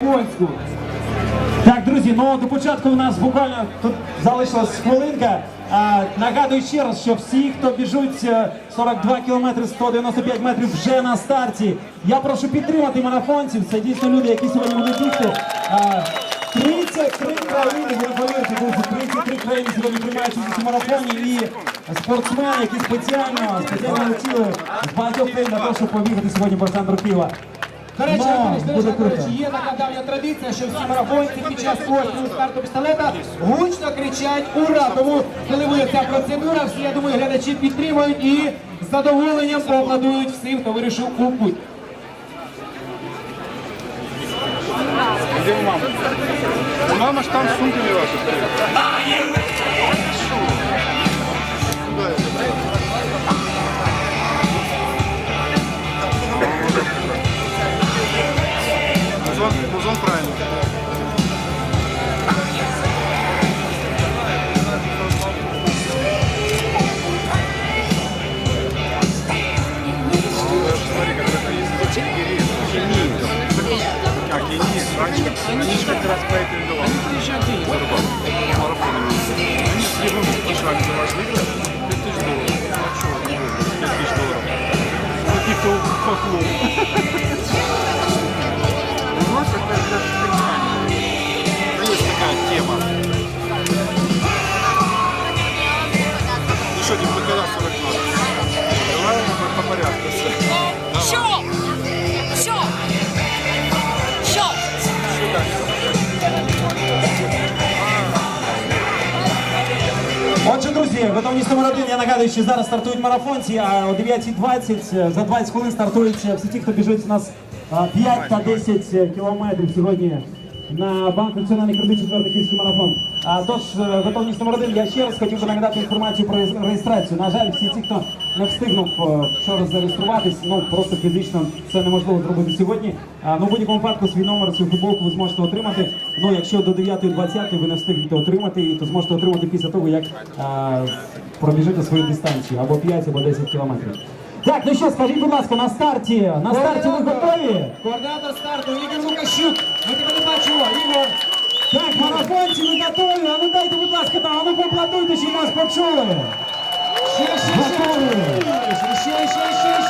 Польську. Так, друзі, ну до початку у нас буквально тут залишилась хвилинка. А, нагадую ще раз, що всі, хто біжуть е, 42 кілометри 195 метрів вже на старті. Я прошу підтримати марафонців. Це дійсно люди, які сьогодні будуть бігти. А, 33 країни, ви не повірите, друзі, 33 країни сьогодні приймають участь у марафоні і спортсмени, які спеціально спеціально летіли з багатьох країн для того, щоб побігати сьогодні центру Києва. До речі, до речі, є така давня традиція, що всі марафонці під час пострілу старту пістолета гучно кричать ура! Тому, коли буде ця процедура, всі, я думаю, глядачі підтримують і з задоволенням поаплодують всім, хто вирішив у путь. Мама ж там с сумками Музон правильно. Как, и нет, раньше. Они приезжают деньги за Они с Европы пришли, друзі, готовність номер один. Я нагадую, що зараз стартують марафонці, а о 9.20 за 20 хвилин стартують всі ті, хто біжить у нас а, 5 та 10 кілометрів сьогодні на банк національний кредит четвертий київський марафон. А тож, е, готовність номер один. Я ще раз хотів би нагадати інформацію про реєстрацію. На жаль, всі ті, хто не встигнув е, вчора зареєструватись, ну просто фізично це неможливо зробити сьогодні. А, ну, в будь-якому випадку свій номер, свою футболку ви зможете отримати. Ну, якщо до 9.20 ви не встигнете отримати, то зможете отримати після того, як а, пробіжите свою дистанцію або 5, або 10 кілометрів. Так, ну що, скажіть, будь ласка, на старті, на старті ви готові? Координатор старту Ігор Лукащук. Ми тебе не. Так, марафонці, готові? А ну дайте, будь ласка, там, а ну поаплодуйте, що нас почули. Ще, ще, ще, ще, ще, ще, ще, ще.